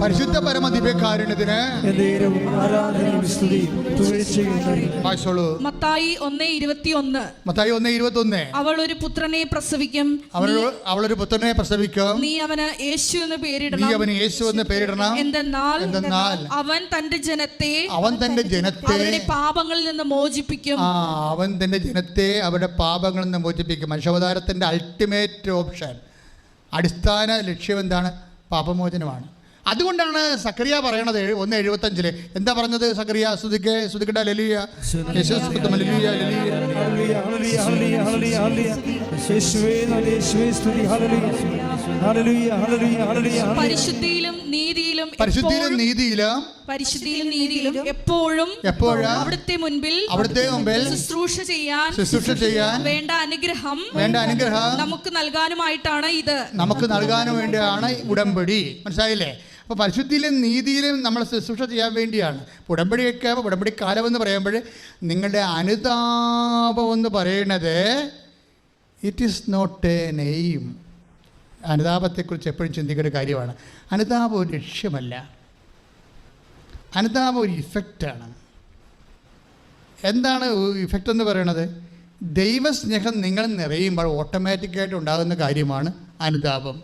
പരിശുദ്ധ പരമ ദിവ്യകാരുണ്യത്തിന് മത്തായി ഒന്ന് ഇരുപത്തിയൊന്ന്. മത്തായി ഒന്ന് ഇരുപത്തി ഒന്ന് അവൾ ഒരു പുത്രനെ പ്രസവിക്കും. അവൾ അവളൊരു പുത്രനെ പ്രസവിക്കും. നീ അവന് യേശു എന്ന് പേരിടണം. നീ അവന് യേശു എന്ന് പേരിടണം. എന്തെന്നാൽ എന്തെന്നാൽ അവൻ തന്റെ ജനത്തെ അവൻ തന്റെ ജനത്തെ അവരുടെ പാപങ്ങളിൽ നിന്ന് മോചിപ്പിക്കും. ആ അവൻ തന്റെ ജനത്തെ അവരുടെ പാപങ്ങളിൽ നിന്ന് മോചിപ്പിക്കും. മനുഷ്യാവതാരത്തിന്റെ അൾട്ടിമേറ്റ് ഓപ്ഷൻ അടിസ്ഥാന ലക്ഷ്യം എന്താണ്? പാപമോചനമാണ്. അതുകൊണ്ടാണ് സക്രിയ പറയണത് ഒന്ന് എഴുപത്തഞ്ചിൽ എന്താ പറഞ്ഞത് സക്രിയ സ്തുതിക്കെ സ്തുതിക്കട്ടെ ലലിയ ഹല്ലേലൂയ, ഹല്ലേലൂയ. ഹല്ലേലൂയ, ഹല്ലേലൂയ, ഹല്ലേലൂയ, ഹല്ലേലൂയ, ഹല്ലേലൂയ. യേശുവേ നന്ദി, സ്തുതി ഹല്ലേലൂയ. ഹല്ലേലൂയ, ഹല്ലേലൂയ, ഹല്ലേലൂയ, ഹല്ലേലൂയ. പരിശുദ്ധിയിലും നീതിയിലും പരിശുദ്ധിയിലും നീതിയിലും പരിശുദ്ധിയിലും നീതിയിലും എപ്പോഴും എപ്പോഴും അവിടുത്തെ മുൻപിൽ അവിടുത്തെ മുമ്പിൽ ശുശ്രൂഷ ചെയ്യാൻ ശുശ്രൂഷ ചെയ്യാൻ വേണ്ട അനുഗ്രഹം വേണ്ട അനുഗ്രഹം നമുക്ക് നൽകാനുമായിട്ടാണ് ഇത് നമുക്ക് നൽകാനും വേണ്ടിയാണ് ഉടമ്പടി മനസ്സിലായില്ലേ അപ്പോൾ പരിശുദ്ധിയിലും നീതിയിലും നമ്മൾ ശുശ്രൂഷ ചെയ്യാൻ വേണ്ടിയാണ്. ഉടമ്പടിയൊക്കെ ഉടമ്പടി കാലം എന്ന് പറയുമ്പോൾ നിങ്ങളുടെ അനുതാപം എന്ന് പറയുന്നത് ഇറ്റ് ഈസ് നോട്ട് എ നെയ്യും അനുതാപത്തെക്കുറിച്ച് എപ്പോഴും ചിന്തിക്കേണ്ട കാര്യമാണ്. അനുതാപം ഒരു ലക്ഷ്യമല്ല. അനുതാപം ഒരു ഇഫക്റ്റാണ് എന്താണ് ഇഫക്റ്റ് എന്ന് പറയുന്നത് ദൈവസ്നേഹം നിങ്ങൾ നിറയുമ്പോൾ ഓട്ടോമാറ്റിക്കായിട്ട് ഉണ്ടാകുന്ന കാര്യമാണ് അനുതാപം.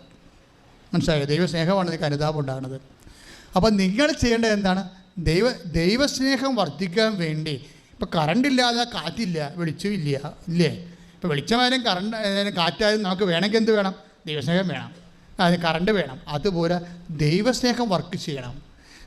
മനസ്സിലായോ? ദൈവസ്നേഹമാണ് നിങ്ങൾക്ക് അനുതാപം ഉണ്ടാകുന്നത് അപ്പോൾ നിങ്ങൾ ചെയ്യേണ്ടത് എന്താണ്? ദൈവ ദൈവസ്നേഹം വർദ്ധിക്കാൻ വേണ്ടി. ഇപ്പോൾ കറണ്ട് ഇല്ലാതെ കാറ്റില്ല വെളിച്ചമില്ല ഇല്ലേ ഇപ്പോൾ വെളിച്ചമായാലും കറണ്ട് കാറ്റായാലും നമുക്ക് വേണമെങ്കിൽ എന്ത് വേണം? ദൈവസ്നേഹം വേണം. അതിന് കറണ്ട് വേണം. അതുപോലെ ദൈവസ്നേഹം വർക്ക് ചെയ്യണം.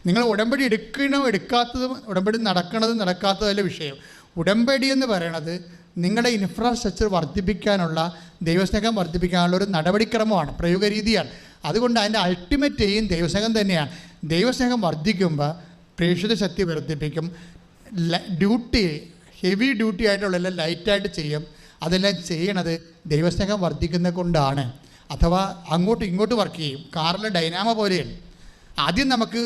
നിങ്ങൾ ഉടമ്പടി എടുക്കണോ എടുക്കാത്തതും ഉടമ്പടി നടക്കണതും നടക്കാത്തതല്ല വിഷയം. ഉടമ്പടി എന്ന് പറയണത് നിങ്ങളുടെ ഇൻഫ്രാസ്ട്രക്ചർ വർദ്ധിപ്പിക്കാനുള്ള ദൈവസ്നേഹം വർദ്ധിപ്പിക്കാനുള്ള ഒരു നടപടിക്രമമാണ് പ്രയോഗ രീതിയാണ് അതുകൊണ്ട് അതിന്റെ അൾട്ടിമേറ്റ് എയിം ദൈവസ്നേഹം തന്നെയാണ്. ദൈവസ്നേഹം വർദ്ധിക്കുമ്പോൾ പ്രേക്ഷിത ശക്തി വർദ്ധിപ്പിക്കും. ഡ്യൂട്ടി ഹെവി ഡ്യൂട്ടി ആയിട്ടുള്ള ലൈറ്റായിട്ട് ചെയ്യും. അതെല്ലാം ചെയ്യണത് ദൈവസ്നേഹം വർദ്ധിക്കുന്ന കൊണ്ടാണ്. അഥവാ അങ്ങോട്ടും ഇങ്ങോട്ടും വർക്ക് ചെയ്യും. കാറിലെ ഡൈനാമ പോലെയാണ് ആദ്യം നമുക്ക്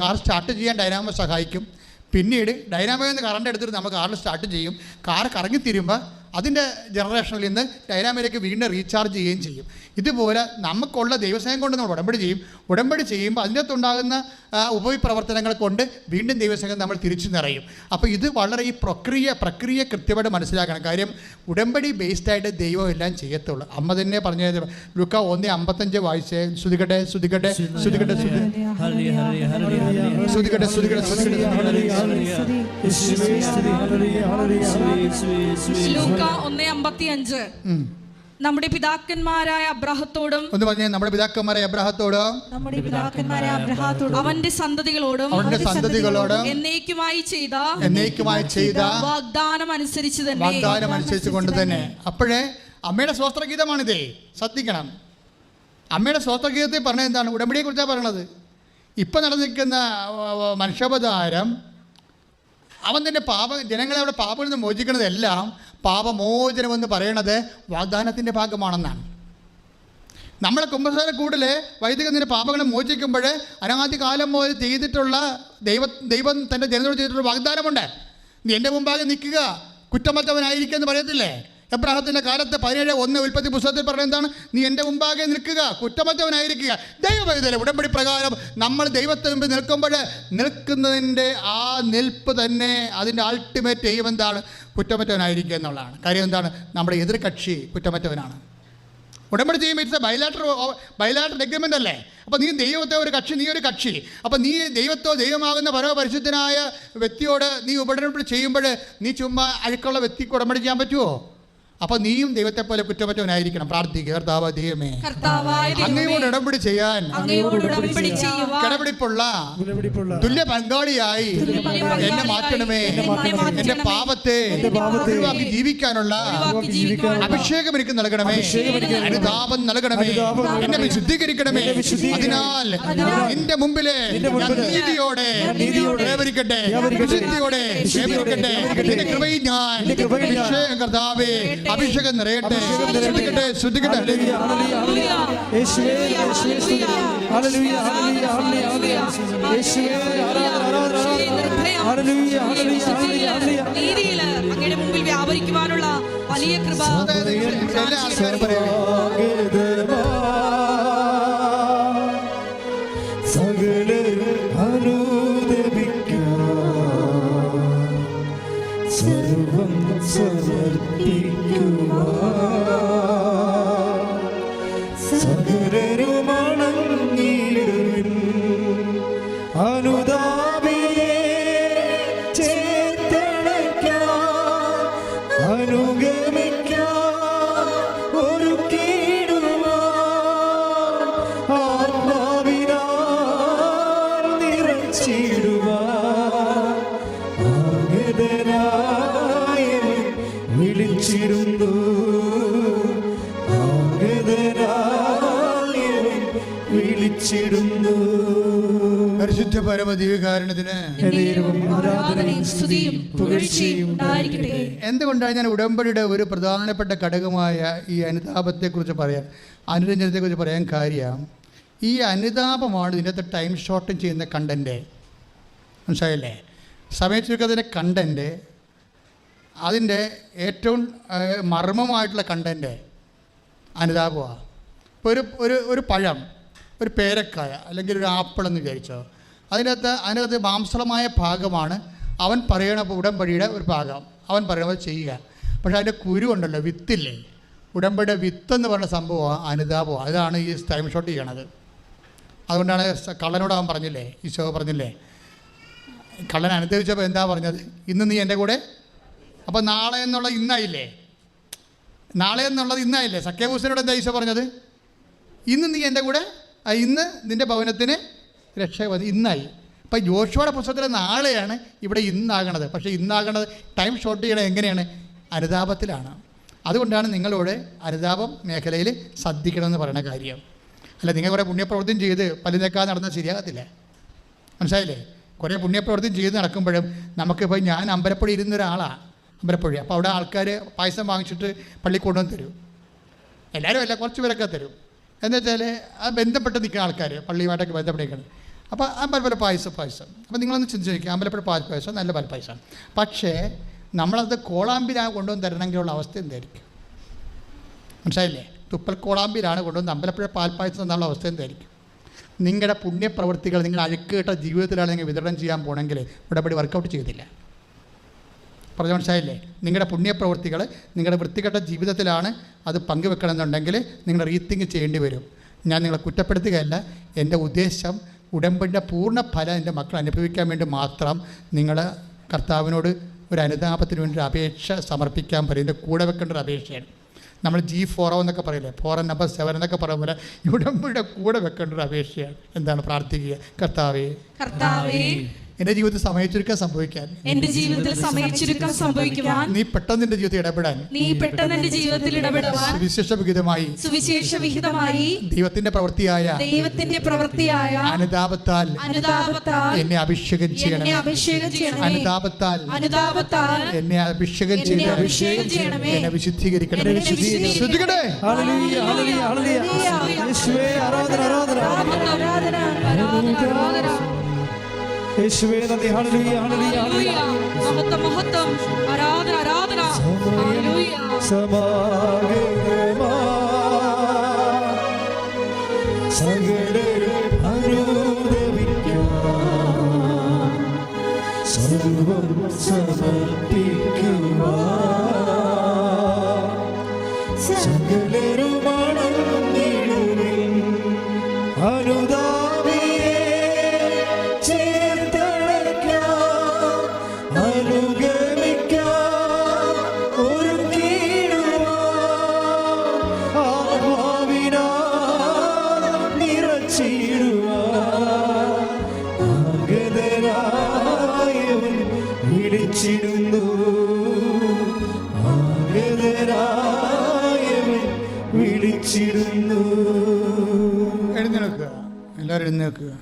കാർ സ്റ്റാർട്ട് ചെയ്യാൻ ഡൈനാമ സഹായിക്കും. പിന്നീട് ഡൈനാമോയിൽ നിന്ന് കറണ്ട് എടുത്തിട്ട് നമ്മൾ കാറിൽ സ്റ്റാർട്ട് ചെയ്യും. കാർ കറങ്ങി കറങ്ങിത്തിരുമ്പോൾ അതിന്റെ ജനറേഷനിൽ നിന്ന് ഡൈനാമയിലേക്ക് വീണ്ടും റീചാർജ് ചെയ്യുകയും ചെയ്യും. ഇതുപോലെ നമുക്കുള്ള ദൈവസ്നേഹം കൊണ്ട് നമ്മൾ ഉടമ്പടി ചെയ്യും. ഉടമ്പടി ചെയ്യുമ്പോൾ അതിനകത്തുണ്ടാകുന്ന ഉപവിപ്രവർത്തനങ്ങൾ കൊണ്ട് വീണ്ടും ദൈവസ്നേഹം നമ്മൾ തിരിച്ചു നിറയും. അപ്പോൾ ഇത് വളരെ ഈ പ്രക്രിയ പ്രക്രിയ കൃത്യമായിട്ട് മനസ്സിലാക്കണം. കാര്യം ഉടമ്പടി ബേസ്ഡായിട്ട് ദൈവം എല്ലാം ചെയ്യത്തുള്ളൂ. അമ്മ തന്നെ പറഞ്ഞത് ലുക്ക ഒന്ന് അമ്പത്തഞ്ച് വായിച്ചേ. ശ്രുതികട്ടെ ശ്രുതികട്ടെ ശ്രുതികട്ടെ. ശ്രുതികട്ടെ ശ്രുതികട്ടെ ശ്രുതികട്ടെ. ലൂക്ക ഒന്ന് അമ്പത്തി അഞ്ച്. നമ്മുടെ പിതാക്കന്മാരായ അബ്രഹത്തോടും ഒന്ന് പറഞ്ഞേ നമ്മുടെ പിതാക്കന്മാരായ അബ്രഹത്തോടും? നമ്മുടെ പിതാക്കന്മാരായ അബ്രഹാത്തോടും അവന്റെ സന്തതികളോടും അവന്റെ സന്തതികളോടും എന്നേക്കുമായി ചെയ്ത എന്നേക്കുമായി ചെയ്ത വാഗ്ദാനം അനുസരിച്ച് തന്നെ. വാഗ്ദാനം അനുസരിച്ച് കൊണ്ട് തന്നെ. അപ്പോഴേ അമ്മയുടെ സ്വസ്ത്രഗീതമാണിതേ. ശ്രദ്ധിക്കണം. അമ്മയുടെ സ്വസ്ത്രഗീതത്തിൽ പറഞ്ഞത് എന്താണ്? ഉടമ്പടിയെ കുറിച്ചാണ് പറയണത്. ഇപ്പം നടന്നിരിക്കുന്ന ആ, മനുഷ്യോപതാരം അവൻ തന്നെ പാപ ജനങ്ങളെ അവിടെ പാപത്തിൽ നിന്ന് മോചിക്കുന്നതെല്ലാം പാപമോചനം എന്ന് പറയണത് വാഗ്ദാനത്തിന്റെ ഭാഗമാണെന്നാണ്. നമ്മളെ കുംഭസാര കൂടുതൽ വൈദികത്തിന്റെ പാപങ്ങളെ മോചിക്കുമ്പോൾ അനാദി കാലം മുതൽ ചെയ്തിട്ടുള്ള ദൈവ ദൈവം തന്റെ ജനതയോട് ചെയ്തിട്ടുള്ള വാഗ്ദാനമുണ്ട്. നീ എന്റെ മുമ്പാകെ നിൽക്കുക. കുറ്റമറ്റവനായിരിക്കുക എന്ന് പറയത്തില്ലേ? എബ്രാഹത്തിന്റെ കാലത്ത് പതിനേഴ് ഒന്ന് ഉൽപ്പത്തി പുസ്തകത്തിൽ പറയുന്നത് എന്താണ്? നീ എന്റെ മുമ്പാകെ നിൽക്കുക കുറ്റമറ്റവനായിരിക്കുക. ദൈവവേദന ഉടമ്പടി പ്രകാരം നമ്മൾ ദൈവത്തിന് മുമ്പിൽ നിൽക്കുമ്പോൾ നിൽക്കുന്നതിന്റെ ആ നിൽപ്പ് തന്നെ അതിന്റെ അൾട്ടിമേറ്റ് എയിം എന്താണ്? കുറ്റമറ്റവനായിരിക്കുക എന്നുള്ളതാണ്. കാര്യം എന്താണ്? നമ്മുടെ എതിർകക്ഷി കുറ്റമറ്റവനാണ്. ഉടമ്പടി ചെയ്യുമ്പോൾ it's a bilateral bilateral agreement അല്ലേ? അപ്പോൾ നീ ദൈവത്തെ ഒരു കക്ഷി നീ ഒരു കക്ഷി. അപ്പോൾ നീ ദൈവത്തോ ദൈവമാകുന്ന പരമപരിശുദ്ധനായ വ്യക്തിയോട് നീ ഉടമ്പടി ചെയ്യുമ്പോൾ നീ ചുമ്മാ അഴുക്കുള്ള വ്യക്തിക്ക് ഉടമ്പടി ചെയ്യാൻ പറ്റുമോ അപ്പോൾ നീയും ദൈവത്തെ പോലെ കുറ്റമറ്റവനായിരിക്കണം. പ്രാർത്ഥിക്കുക കർത്താവ് ദൈവമേ. അങ്ങയോട് ഇടപെടി ചെയ്യാൻ. കിടപിടിപ്പുള്ള തുല്യ പങ്കാളിയായി എന്നെ മാറ്റണമേ. എന്റെ പാപത്തെ എന്റെ പാപത്തെ ഒഴിവാക്കി ജീവിക്കാനുള്ള അഭിഷേകം എനിക്ക് നൽകണമേ. അഭിഷേകം എനിക്ക് നൽകണമേ. അനുതാപം നൽകണമേ. എന്നെ വിശുദ്ധീകരിക്കണമേ. അതിനാൽ എന്റെ മുമ്പിലെ നീതിയോടെ വ്യാപരിക്കട്ടെ. വിശുദ്ധിയോടെ ഞാൻ നിന്റെ കൃപയിൽ ഞാൻ കർത്താവേ അഭിഷേകം നിറയട്ടെ. ശ്രദ്ധിക്കട്ടെ ശ്രദ്ധിക്കട്ടെ. അങ്ങയുടെ മുമ്പിൽ വ്യാപരിക്കുവാനുള്ള വലിയ കൃപ ആഗതനായ വിളിച്ചിരുന്നു. ആഗതരായ വിളിച്ചിരുന്നു. പരിശുദ്ധ പരമദീവകാരണത്തിന് എന്നേരവും ആരാധനയും സ്തുതിയും പുകഴ്ചയും ഉണ്ടായിരിക്കട്ടെ. എന്തുകൊണ്ടാണ് ഞാൻ ഉടമ്പടിയുടെ ഒരു പ്രധാനപ്പെട്ട ഘടകമായ ഈ അനുതാപത്തെക്കുറിച്ച് പറയാൻ അനുരഞ്ജനത്തെക്കുറിച്ച് പറയാൻ കാര്യം ഈ അനുതാപമാണ് ഇതിനകത്ത് ടൈം ഷോർട്ടും ചെയ്യുന്ന കണ്ടന്റ് മനസ്സിലായില്ലേ? സമയ ചുരുക്കത്തിന്റെ കണ്ടന്റ് അതിന്റെ ഏറ്റവും മർമ്മമായിട്ടുള്ള കണ്ടന്റ് അനുതാപമാണ് ഇപ്പോൾ ഒരു ഒരു ഒരു പഴം ഒരു പേരക്കായ അല്ലെങ്കിൽ ഒരു ആപ്പിൾ എന്ന് വിചാരിച്ചോ അതിനകത്ത് അതിനകത്ത് മാംസളമായ ഭാഗമാണ് അവൻ പറയണ ഉടമ്പടിയുടെ ഒരു ഭാഗം. അവൻ പറയണത് ചെയ്യുക. പക്ഷെ അതിന്റെ കുരു ഉണ്ടല്ലോ വിത്തില്ലേ? ഉടമ്പടിയുടെ വിത്ത് എന്ന് പറയുന്ന സംഭവമാണ് അനുതാപമാണ് അതാണ് ഈ ടൈം ഷോട്ട് ചെയ്യണത്. അതുകൊണ്ടാണ് കള്ളനോട് അവൻ പറഞ്ഞില്ലേ ഈശോ പറഞ്ഞില്ലേ കള്ളൻ അനുദവിച്ചപ്പോൾ എന്താ പറഞ്ഞത്? ഇന്ന് നീ എന്റെ കൂടെ? അപ്പോൾ നാളെ എന്നുള്ളത് ഇന്നായില്ലേ? നാളെ എന്നുള്ളത് ഇന്നായില്ലേ? സഖ്യഭൂഷനോട് എന്താ ഈശോ പറഞ്ഞത്? ഇന്ന് നീ എന്റെ കൂടെ? ഇന്ന് നിന്റെ ഭവനത്തിന് രക്ഷ ഇന്നായി. അപ്പം ജോഷുവയുടെ പുസ്തകത്തിലെ നാളെയാണ് ഇവിടെ ഇന്നാകണത്. പക്ഷേ ഇന്നാകണത് ടൈം ഷോർട്ട് ചെയ്യണത് എങ്ങനെയാണ്? അനുതാപത്തിലാണ്. അതുകൊണ്ടാണ് നിങ്ങളോട് അനുതാപം മേഖലയിൽ ശ്രദ്ധിക്കണമെന്ന് പറയുന്ന കാര്യം. അല്ല നിങ്ങൾ കുറേ പുണ്യപ്രവൃത്തിയും ചെയ്ത് പല്ലുനേക്കാതെ നടന്നാൽ ശരിയാകത്തില്ല. മനസ്സിലായില്ലേ? കുറേ പുണ്യപ്രവൃത്തി ചെയ്ത് നടക്കുമ്പോഴും നമുക്കിപ്പോൾ ഞാൻ അമ്പലപ്പുഴ ഇരുന്ന ഒരാളാണ് അമ്പലപ്പുഴ അപ്പോൾ അവിടെ ആൾക്കാർ പായസം വാങ്ങിച്ചിട്ട് പള്ളി കൊണ്ടുവന്ന് തരും. എല്ലാവരും അല്ല കുറച്ച് പേരൊക്കെ തരും. എന്ന് വെച്ചാൽ ആ ബന്ധപ്പെട്ട് നിൽക്കുന്ന ആൾക്കാർ പള്ളിയുമായിട്ടൊക്കെ ബന്ധപ്പെട്ട് അപ്പോൾ അമ്പലപ്പുഴ പായസം പായസം. അപ്പോൾ നിങ്ങളൊന്ന് ചിന്തിച്ച് നോക്കിയാൽ അമ്പലപ്പുഴ പാൽ പായസം നല്ല പാൽ പായസം പക്ഷേ നമ്മളത് കോളാമ്പിലാ കൊണ്ടുവന്ന് തരണമെങ്കിലുള്ള അവസ്ഥ എന്തായിരിക്കും? മനസ്സിലായില്ലേ? തുപ്പൽ കോളാമ്പിലാണ് കൊണ്ടുവന്ന് അമ്പലപ്പുഴ പാൽപ്പായസം എന്നുള്ള അവസ്ഥ എന്തായിരിക്കും? നിങ്ങളുടെ പുണ്യപ്രവൃത്തികൾ നിങ്ങൾ അഴുക്കേട്ട ജീവിതത്തിലാണ് നിങ്ങൾ വിതരണം ചെയ്യാൻ പോകണമെങ്കിൽ ഉടപടി വർക്കൗട്ട് ചെയ്തില്ല പറഞ്ഞ മനസ്സിലായില്ലേ? നിങ്ങളുടെ പുണ്യപ്രവൃത്തികൾ നിങ്ങളുടെ വൃത്തികെട്ട ജീവിതത്തിലാണ് അത് പങ്കുവെക്കണമെന്നുണ്ടെങ്കിൽ നിങ്ങൾ റീത്തിങ്ക് ചെയ്യേണ്ടി വരും. ഞാൻ നിങ്ങളെ കുറ്റപ്പെടുത്തുകയല്ല. എന്റെ ഉദ്ദേശം ഉടമ്പടിന്റെ പൂർണ ഫലം എന്റെ മക്കൾ അനുഭവിക്കാൻ വേണ്ടി മാത്രം നിങ്ങൾ കർത്താവിനോട് ഒരു അനുതാപത്തിന് വേണ്ടി ഒരു അപേക്ഷ സമർപ്പിക്കാൻ പറയും. എന്റെ കൂടെ വെക്കേണ്ട ഒരു അപേക്ഷയാണ്. നമ്മൾ ജി ഫോറോ എന്നൊക്കെ പറയില്ലേ? ഫോറൻ നമ്പർ സെവൻ എന്നൊക്കെ പറയുന്ന പോലെ ഇവിടെ കൂടെ വെക്കേണ്ട ഒരു അപേക്ഷയാണ്. എന്താണ്? പ്രാർത്ഥിക്കുക. കർത്താവേ. കർത്താവേ എന്റെ ജീവിതത്തിൽ സമയച്ചുരുക്കം സംഭവിക്കാൻ. എന്റെ ജീവിതത്തിൽ സമയച്ചുരുക്കം സംഭവിക്കുവാൻ നീ പെട്ടെന്ന് എന്റെ ജീവിതത്തിൽ ഇടപെടാൻ. നീ പെട്ടെന്ന് എന്റെ ജീവിതത്തിൽ ഇടപെടുവാൻ വിശേഷ വിഹിതമായി സുവിശേഷ വിഹിതമായി ദൈവത്തിന്റെ പ്രവൃത്തിയായ ദൈവത്തിന്റെ പ്രവൃത്തിയായ അനുതാപത്താൽ അനുതാപത്താൽ എന്നെ അഭിഷേകം ചെയ്യണം എന്നെ അഭിഷേകം ചെയ്യണമേ. അനുതാപത്താൽ അനുതാപത്താൽ എന്നെ അഭിഷേകം എന്നെ ചെയ്ത് അഭിഷേകം ചെയ്യണമേ. എന്നെ വിശുദ്ധീകരിക്കണമേ. എന്നെ വിശുദ്ധീകരിക്കണമേ. ശ്രദ്ധിക്കട്ടെ ഹല്ലേലൂയ ഹല്ലേലൂയ. ഹല്ലേലൂയ. യേശുവേ ആരാധന ആരാധന. ആരാധന ആരാധന ആരാധന. യേശുവേ നന്ദി. ഹല്ലേലൂയ ഹല്ലേലൂയ. മഹത്വം മഹത്വം. ആരാധന ആരാധന. ഹല്ലേലൂയ. സമാഗതമാ വിളിച്ചിടുന്നു വിളിച്ചിടുന്നു. എഴുന്നേൽക്കുക. എല്ലാവരും എഴുന്നേൽക്കുക.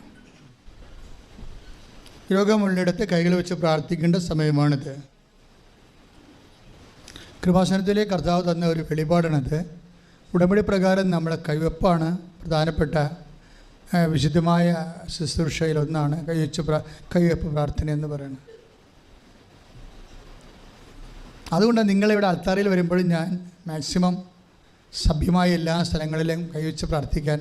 രോഗമുള്ളിടത്ത് കൈകൾ വെച്ച് പ്രാർത്ഥിക്കേണ്ട സമയമാണിത്. കൃപാസനത്തിലെ കർത്താവ് തന്ന ഒരു വെളിപാടാണിത്. ഉടമ്പടി പ്രകാരം നമ്മളെ കൈവെപ്പാണ്. പ്രധാനപ്പെട്ട വിശുദ്ധമായ ശുശ്രൂഷയിലൊന്നാണ് കൈവച്ച് പ്രാ കൈവെപ്പ് പ്രാർത്ഥന എന്ന് പറയുന്നത്. അതുകൊണ്ട് നിങ്ങളിവിടെ അൾത്താറിൽ വരുമ്പോഴും ഞാൻ മാക്സിമം സഭ്യമായ എല്ലാ സ്ഥലങ്ങളിലും കൈവച്ച് പ്രാർത്ഥിക്കാൻ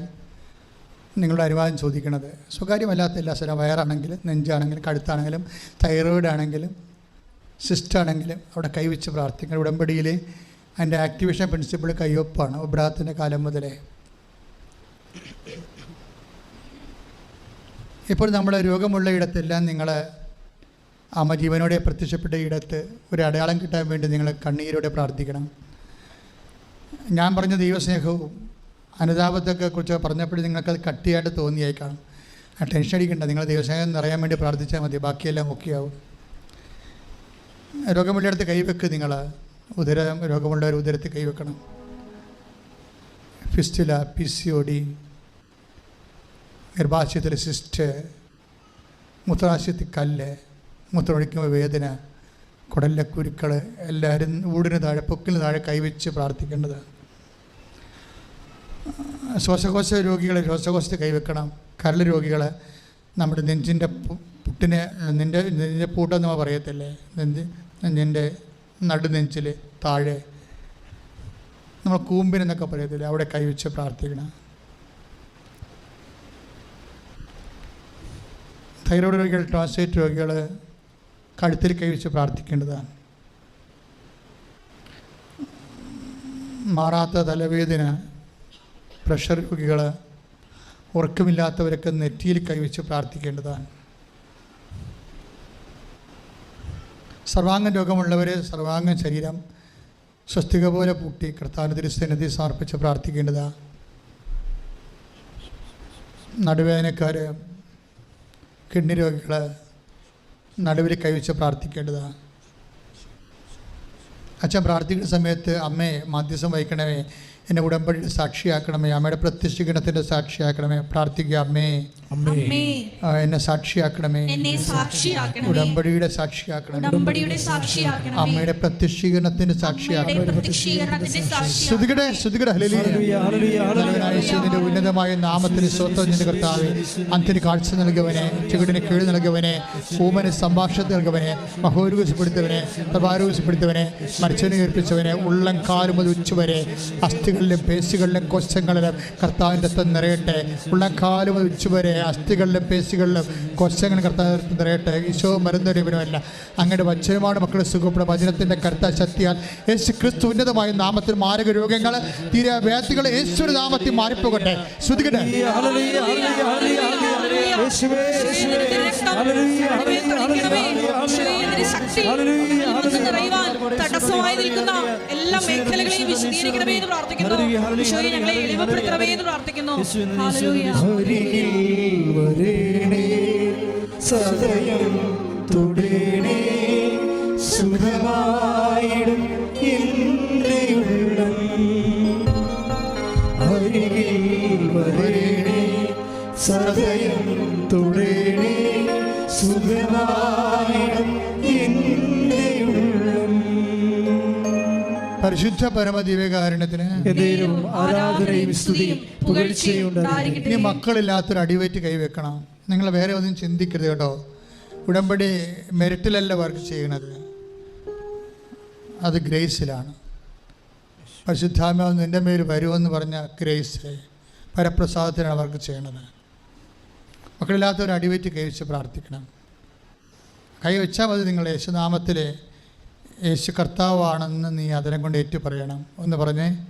നിങ്ങളുടെ അനുവാദം ചോദിക്കുന്നത് സ്വകാര്യമല്ലാത്ത എല്ലാ സ്ഥലം വയറാണെങ്കിലും നെഞ്ചാണെങ്കിലും കഴുത്താണെങ്കിലും തൈറോയിഡ് ആണെങ്കിലും സിസ്റ്റാണെങ്കിലും അവിടെ കൈവച്ച് പ്രാർത്ഥിക്കണം ഉടമ്പടിയിൽ അതിന്റെ ആക്ടിവേഷൻ പ്രിൻസിപ്പിൾ കയ്യൊപ്പാണ് ഉബ്രാഹത്തിന്റെ കാലം മുതലേ. ഇപ്പോൾ നമ്മൾ രോഗമുള്ള ഇടത്തെല്ലാം നിങ്ങൾ അമ്മ ജീവനോടെ പ്രത്യക്ഷപ്പെട്ട ഇടത്ത് ഒരു അടയാളം കിട്ടാൻ വേണ്ടി നിങ്ങൾ കണ്ണീരോടെ പ്രാർത്ഥിക്കണം. ഞാൻ പറഞ്ഞ ദൈവസ്നേഹവും അനുതാപത്തൊക്കെ കുറിച്ച് പറഞ്ഞപ്പോഴും നിങ്ങൾക്ക് അത് കട്ടിയായിട്ട് തോന്നിയേക്കാം. ആ ടെൻഷൻ അടിക്കണ്ട. നിങ്ങൾ ദൈവസ്നേഹം അറിയാൻ വേണ്ടി പ്രാർത്ഥിച്ചാൽ മതി. ബാക്കിയെല്ലാം ഒക്കെയാവും രോഗമുള്ളിടത്ത് കൈവെക്ക് നിങ്ങൾ ഉദരം രോഗമുള്ളവർ ഉദരത്ത് കൈവെക്കണം. Fistula P C O D ഗർഭാശയത്തിൽ cyst മൂത്രാശയത്തിൽ കല്ല് മൂത്രമൊഴിക്കുമ്പോൾ വേദന കുടലിലെ കുരുക്കൾ എല്ലാവരും ഊടിന് താഴെ പൊക്കിന് താഴെ കൈവച്ച് പ്രാർത്ഥിക്കേണ്ടത്. ശ്വാസകോശ രോഗികളെ ശ്വാസകോശത്തിൽ കൈവെക്കണം. കരൾ രോഗികളെ നമ്മുടെ നെഞ്ചിന്റെ പുട്ടിനെ നിന്റെ നെഞ്ചിന്റെ പൂട്ടെന്ന് പറയത്തില്ലേ? നെഞ്ച് നെഞ്ചിന്റെ നടുനെഞ്ചിൽ താഴെ. നമ്മൾ കൂമ്പിനെന്നൊക്കെ പറയത്തില്ലേ? അവിടെ കൈവച്ച് പ്രാർത്ഥിക്കണം. തൈറോയ്ഡ് രോഗികൾ ട്രാൻസ്ലേറ്റ് രോഗികൾ കഴുത്തിൽ കൈവച്ച് പ്രാർത്ഥിക്കേണ്ടതാണ്. മാറാത്ത തലവേദന പ്രഷർ രോഗികൾ ഉറക്കമില്ലാത്തവരൊക്കെ നെറ്റിയിൽ കൈവച്ച് പ്രാർത്ഥിക്കേണ്ടതാണ്. സർവാംഗ രോഗമുള്ളവരെ സർവാംഗ ശരീരം സ്വസ്തിക പോലെ പൂട്ടി കർത്താവിന് തിരുസന്നിധി സമർപ്പിച്ച് പ്രാർത്ഥിക്കേണ്ടതാണ് നടുവേദനക്കാർ കിഡ്നി രോഗികൾ നടുവിൽ കൈവച്ച് പ്രാർത്ഥിക്കേണ്ടതാണ് അച്ഛൻ പ്രാർത്ഥിക്കുന്ന സമയത്ത് അമ്മേ മാധ്യസം വഹിക്കണമേ. എന്നെ ഉടമ്പടിയുടെ സാക്ഷിയാക്കണമേ. അമ്മയുടെ പ്രത്യക്ഷീകരണത്തിന്റെ സാക്ഷിയാക്കണമേ. പ്രാർത്ഥിക്കുക അമ്മേ. അമ്മേ. എന്നെ സാക്ഷിയാക്കണമേ. ഉടമ്പടിയുടെ സാക്ഷിയാക്കണമേ. അമ്മയുടെ സാക്ഷിയാക്കണമേ. പ്രത്യക്ഷീകരണത്തിന്റെ സാക്ഷി ശ്രുതികടെ ശ്രുതികടെ. ഹല്ലേലൂയ. ഹല്ലേലൂയ, ഹല്ലേലൂയ, ഹല്ലേലൂയ. ഉന്നതമായ നാമത്തിന് സ്വത്വം കർത്താവ്. അന്തിന് കാഴ്ച നൽകവനെ ചെകിടിന് കീഴ് നൽകവനെ ഊമന് സംഭാഷണത്തിൽ നൽകവനെ മഹോരൂസപ്പെടുത്തവനെ പ്രഭാരൂസപ്പെടുത്തവനെ മരിച്ചവനെ ഏൽപ്പിച്ചവനെ ഉള്ളം കാലു മുതൽ ഉച്ചവരെ അസ്ഥികളിലും പേശികളിലും കൊശങ്ങളിലും കർത്താവിന്റെ രക്തം നിറയട്ടെ ഉള്ളക്കാലും ഉച്ചുവരെ അസ്ഥികളിലും പേശികളിലും കൊശങ്ങളും കർത്താവിന്റെ രക്തം നിറയട്ടെ ഈശോ മരുന്നൊരുവനുമല്ല അങ്ങയുടെ വച്ചനുമാണ് മക്കളെ സുഖപ്പെടും വചനത്തിന്റെ കർത്ത ശക്തിയാൽ യേശു ക്രിസ്തു ഉന്നതമായ നാമത്തിൽ മാരക രോഗങ്ങൾ തീരെ വ്യാധികൾ യേശുവിന്റെ നാമത്തിൽ മാറിപ്പോകട്ടെ ശ്രുതികട്ടെ തടസ്സമായി നിൽക്കുന്ന എല്ലാ മേഖലകളെയും വിശദീകരിക്കണമേ എന്ന് പ്രാർത്ഥിക്കുന്നു ഞങ്ങളെ എളിമപ്പെടുത്തണമേ എന്ന് പ്രാർത്ഥിക്കുന്നു സദയം തുടേണേ സുഖമായിടും പരിശുദ്ധ പരമദിവ്യകാരുണ്യത്തിന് എന്നേരും ആരാധനയും സ്തുതിയും പുകഴ്ചയും ഇനി മക്കളില്ലാത്തൊരു അടിവയറ്റ് കൈവെക്കണം. നിങ്ങൾ വേറെ ഒന്നും ചിന്തിക്കരുത് കേട്ടോ. ഉടമ്പടി മെറിറ്റിലല്ല വർക്ക് ചെയ്യണത് അത് ഗ്രേസിലാണ്. പരിശുദ്ധാമ നിന്റെ മേൽ വരുമെന്ന് പറഞ്ഞ ഗ്രേസ് പരപ്രസാദത്തിനാണ് വർക്ക് ചെയ്യണത് മക്കളില്ലാത്തൊരു അടിവയറ്റ് കൈവച്ച് പ്രാർത്ഥിക്കണം. കൈവച്ചാൽ മതി നിങ്ങൾ യേശുനാമത്തിൽ യേശു കർത്താവാണെന്ന് നീ അതിനെ കൊണ്ട് ഏറ്റു പറയണം ഒന്ന് പറഞ്ഞേ.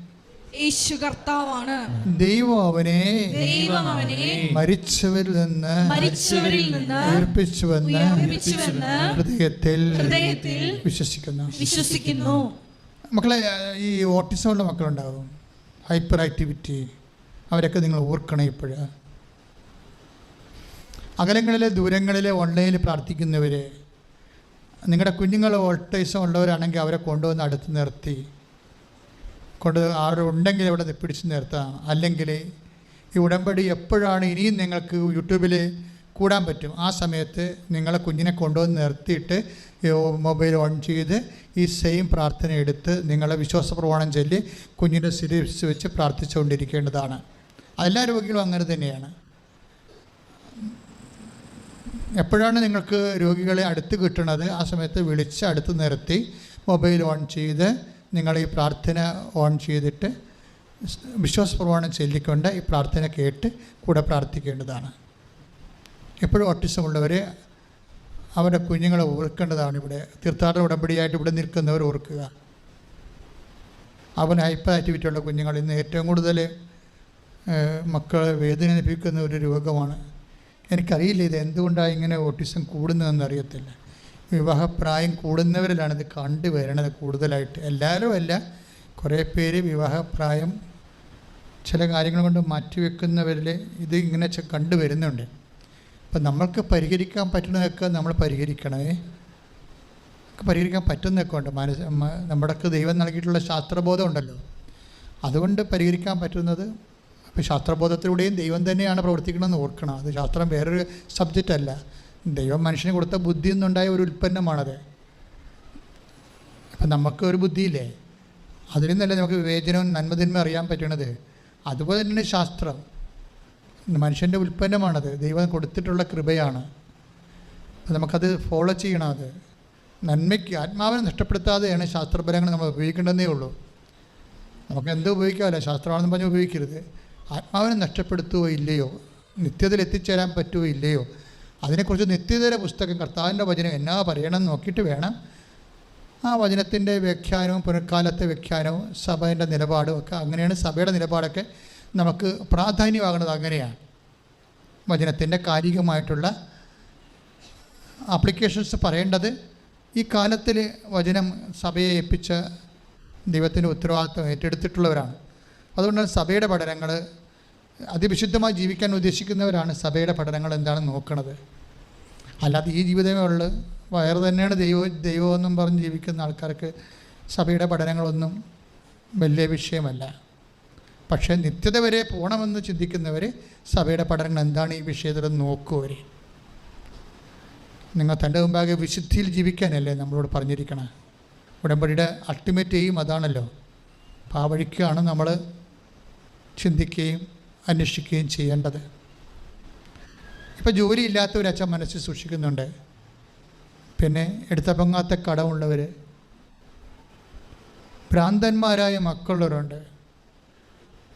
യേശു കർത്താവാണ്. ദൈവം അവനെ ദൈവം അവനെ മരിച്ചവരിൽ നിന്ന് മരിച്ചവരിൽ നിന്ന് ഉയർപ്പിച്ചുവെന്ന് ഹൃദയത്തിൽ ഹൃദയത്തിൽ വിശ്വസിക്കുന്നു. വിശ്വസിക്കുന്നു. മക്കളെ ഈ ഓട്ടിസമുള്ള മക്കളുണ്ടാകും ഹൈപ്പർ ആക്ടിവിറ്റി അവരൊക്കെ നിങ്ങൾ ഓർക്കണം ഇപ്പോഴ്. അകലങ്ങളിലെ ദൂരങ്ങളിലെ ഓൺലൈനിൽ പ്രാർത്ഥിക്കുന്നവർ നിങ്ങളുടെ കുഞ്ഞുങ്ങൾ ഓൾട്ടേഴ്സും ഉള്ളവരാണെങ്കിൽ അവരെ കൊണ്ടുവന്ന് അടുത്ത് നിർത്തി. കൊണ്ട് ആരും ഉണ്ടെങ്കിൽ അവിടെ പിടിച്ച് നിർത്താം. അല്ലെങ്കിൽ ഈ ഉടമ്പടി എപ്പോഴാണ് ഇനിയും നിങ്ങൾക്ക് യൂട്യൂബിൽ കൂടാൻ പറ്റും? ആ സമയത്ത് നിങ്ങളെ കുഞ്ഞിനെ കൊണ്ടുവന്ന് നിർത്തിയിട്ട് മൊബൈൽ ഓൺ ചെയ്ത് ഈ സെയിം പ്രാർത്ഥന എടുത്ത് നിങ്ങളെ വിശ്വാസ പ്രമാണം ചൊല്ലി കുഞ്ഞിന്റെ സ്ഥിതി വെച്ച് പ്രാർത്ഥിച്ചുകൊണ്ടിരിക്കേണ്ടതാണ്. എല്ലാ രോഗികളും അങ്ങനെ തന്നെയാണ്. എപ്പോഴാണ് നിങ്ങൾക്ക് രോഗികളെ അടുത്ത് കിട്ടുന്നത് ആ സമയത്ത് വിളിച്ച് അടുത്ത് നിർത്തി മൊബൈൽ ഓൺ ചെയ്ത് നിങ്ങൾ ഈ പ്രാർത്ഥന ഓൺ ചെയ്തിട്ട് വിശ്വാസപ്രമാണം ചൊല്ലിക്കൊണ്ട് ഈ പ്രാർത്ഥന കേട്ട് കൂടെ പ്രാർത്ഥിക്കേണ്ടതാണ്. എപ്പോഴും ഓട്ടിസം ഉള്ളവരെ അവരുടെ കുഞ്ഞുങ്ങളെ ഓർക്കേണ്ടതാണ് ഇവിടെ. തീർത്ഥാടന ഉടമ്പടിയായിട്ട് ഇവിടെ നിൽക്കുന്നവർ ഓർക്കുക. അവൻ ഹൈപ്പർ ആക്ടിവിറ്റി ഉള്ള കുഞ്ഞുങ്ങൾ. ഇന്ന് ഏറ്റവും കൂടുതൽ മക്കളെ വേദനിപ്പിക്കുന്ന ഒരു രോഗമാണ്. എനിക്കറിയില്ല ഇത് എന്തുകൊണ്ടാണ് ഇങ്ങനെ ഓട്ടിസം കൂടുന്നതെന്ന് അറിയത്തില്ല. വിവാഹപ്രായം കൂടുന്നവരിലാണ് ഇത് കണ്ടുവരണത് കൂടുതലായിട്ട്. എല്ലാവരും അല്ല കുറേ പേര് വിവാഹപ്രായം ചില കാര്യങ്ങൾ കൊണ്ട് മാറ്റിവെക്കുന്നവരിൽ ഇത് ഇങ്ങനെ കണ്ടുവരുന്നുണ്ട്. അപ്പം നമ്മൾക്ക് പരിഹരിക്കാൻ പറ്റുന്നതൊക്കെ നമ്മൾ പരിഹരിക്കണമേ പരിഹരിക്കാൻ പറ്റുന്നതൊക്കെ ഉണ്ട്. മനസ്സ് നമ്മുടെ ദൈവം നൽകിയിട്ടുള്ള ശാസ്ത്രബോധം ഉണ്ടല്ലോ. അതുകൊണ്ട് പരിഹരിക്കാൻ പറ്റുന്നത് അപ്പോൾ ശാസ്ത്രബോധത്തിലൂടെയും ദൈവം തന്നെയാണ് പ്രവർത്തിക്കണമെന്ന് ഓർക്കണം. അത് ശാസ്ത്രം വേറൊരു സബ്ജക്റ്റ് അല്ല. ദൈവം മനുഷ്യന് കൊടുത്ത ബുദ്ധി എന്നുണ്ടായ ഒരു ഉൽപ്പന്നമാണത്. അപ്പം നമുക്ക് ഒരു ബുദ്ധിയില്ലേ? അതിൽ നിന്നല്ലേ നമുക്ക് വിവേചനവും നന്മതിന്മ അറിയാൻ പറ്റണത്. അതുപോലെ തന്നെ ശാസ്ത്രം. മനുഷ്യന്റെ ഉൽപ്പന്നമാണത്. ദൈവം കൊടുത്തിട്ടുള്ള കൃപയാണ്. നമുക്കത് ഫോളോ ചെയ്യണം അത് നന്മയ്ക്ക് ആത്മാവിനെ നഷ്ടപ്പെടുത്താതെയാണ് ശാസ്ത്രഫലങ്ങൾ നമ്മൾ ഉപയോഗിക്കേണ്ടതേ ഉള്ളൂ. നമുക്ക് എന്ത് ഉപയോഗിക്കാമല്ലോ? ശാസ്ത്രമാണെന്ന് പറഞ്ഞ് ഉപയോഗിക്കരുത്. ആത്മാവിനെ നഷ്ടപ്പെടുത്തുകയോ ഇല്ലയോ? നിത്യതയിൽ എത്തിച്ചേരാൻ പറ്റുമോ ഇല്ലയോ? അതിനെക്കുറിച്ച് നിത്യതയുടെ പുസ്തകം കർത്താവിന്റെ വചനം എന്നാ പറയണം നോക്കിയിട്ട് വേണം. ആ വചനത്തിന്റെ വ്യാഖ്യാനവും പുനഃക്കാലത്തെ വ്യാഖ്യാനവും സഭയുടെ നിലപാടും ഒക്കെ അങ്ങനെയാണ് സഭയുടെ നിലപാടൊക്കെ നമുക്ക് പ്രാധാന്യമാകുന്നത് അങ്ങനെയാണ്. വചനത്തിന്റെ കാലികമായിട്ടുള്ള ആപ്ലിക്കേഷൻസ് പറയേണ്ടത് ഈ കാലത്തിൽ വചനം സഭയെ ഏൽപ്പിച്ച ദൈവത്തിന്റെ ഉത്തരവാദിത്വം ഏറ്റെടുത്തിട്ടുള്ളവരാണ്. അതുകൊണ്ടാണ് സഭയുടെ പഠനങ്ങൾ അതിവിശുദ്ധമായി ജീവിക്കാൻ ഉദ്ദേശിക്കുന്നവരാണ് സഭയുടെ പഠനങ്ങൾ എന്താണ് നോക്കുന്നത് അല്ലാതെ ഈ ജീവിതമേ ഉള്ളൂ. വയറ് തന്നെയാണ് ദൈവം ദൈവമെന്നും പറഞ്ഞ് ജീവിക്കുന്ന ആൾക്കാർക്ക് സഭയുടെ പഠനങ്ങളൊന്നും വലിയ വിഷയമല്ല. പക്ഷേ നിത്യത വരെ പോകണമെന്ന് ചിന്തിക്കുന്നവർ സഭയുടെ പഠനങ്ങൾ എന്താണ് ഈ വിഷയത്തിൽ നോക്കുവർ നിങ്ങൾ തന്റെ മുമ്പാകെ വിശുദ്ധിയിൽ ജീവിക്കാനല്ലേ നമ്മളോട് പറഞ്ഞിരിക്കണം. ഉടമ്പടിയുടെ അൾട്ടിമേറ്റ് എയിം അതാണല്ലോ. അപ്പോൾ ആ വഴിക്കാണ് നമ്മൾ ചിന്തിക്കുകയും അന്വേഷിക്കുകയും ചെയ്യേണ്ടത്. ഇപ്പോൾ ഒരു അച്ഛൻ മനസ്സിൽ സൂക്ഷിക്കുന്നുണ്ട്. പിന്നെ എടുത്ത പൊങ്ങാത്ത കടമുള്ളവർ ഭ്രാന്തന്മാരായ മക്കളുള്ളവരുണ്ട്.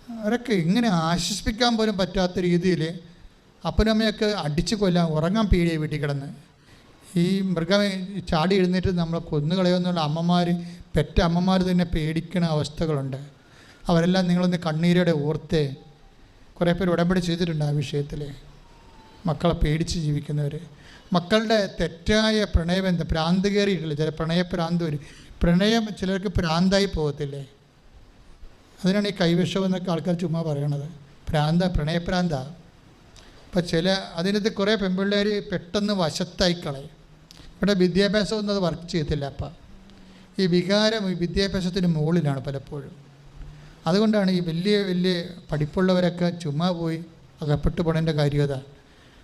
അവരൊക്കെ ഇങ്ങനെ ആശ്വസിപ്പിക്കാൻ പോലും പറ്റാത്ത രീതിയിൽ അപ്പനമ്മയൊക്കെ അടിച്ചു കൊല്ലാൻ ഉറങ്ങാൻ പേടിയായി വീട്ടിൽ കിടന്ന്. ഈ മൃഗം ചാടി എഴുന്നേറ്റ് നമ്മളെ കൊന്നുകളയുമെന്നുള്ള അമ്മമാർ പെറ്റ അമ്മമാർ തന്നെ പേടിക്കുന്ന അവസ്ഥകളുണ്ട്. അവരെല്ലാം നിങ്ങളൊന്ന് കണ്ണീരോടെ ഓർത്തേ കുറേ പേര് ഉടമ്പടി ചെയ്തിട്ടുണ്ട് ആ വിഷയത്തിൽ മക്കളെ പേടിച്ച് ജീവിക്കുന്നവർ മക്കളുടെ തെറ്റായ പ്രണയബന്ധം ഭ്രാന്ത് കയറിയിട്ടില്ല ചില പ്രണയഭ്രാന്ത് വരും. പ്രണയം ചിലർക്ക് പ്രാന്തായി പോകത്തില്ലേ? അതിനാണ് ഈ കൈവശം എന്നൊക്കെ ആൾക്കാർ ചുമ്മാ പറയണത്. ഭ്രാന്ത പ്രണയഭ്രാന്ത അപ്പം ചില അതിനകത്ത് കുറേ പെൺപിള്ളേർ പെട്ടെന്ന് വശത്തായി കളയും. ഇവിടെ വിദ്യാഭ്യാസമൊന്നും അത് വർക്ക് ചെയ്യത്തില്ല അപ്പം. ഈ വികാരം ഈ വിദ്യാഭ്യാസത്തിന് മുകളിലാണ് പലപ്പോഴും. അതുകൊണ്ടാണ് ഈ വലിയ വലിയ പഠിപ്പുള്ളവരൊക്കെ ചുമ്മാ പോയി അകപ്പെട്ടു പോണേണ്ട കാര്യം അതാ.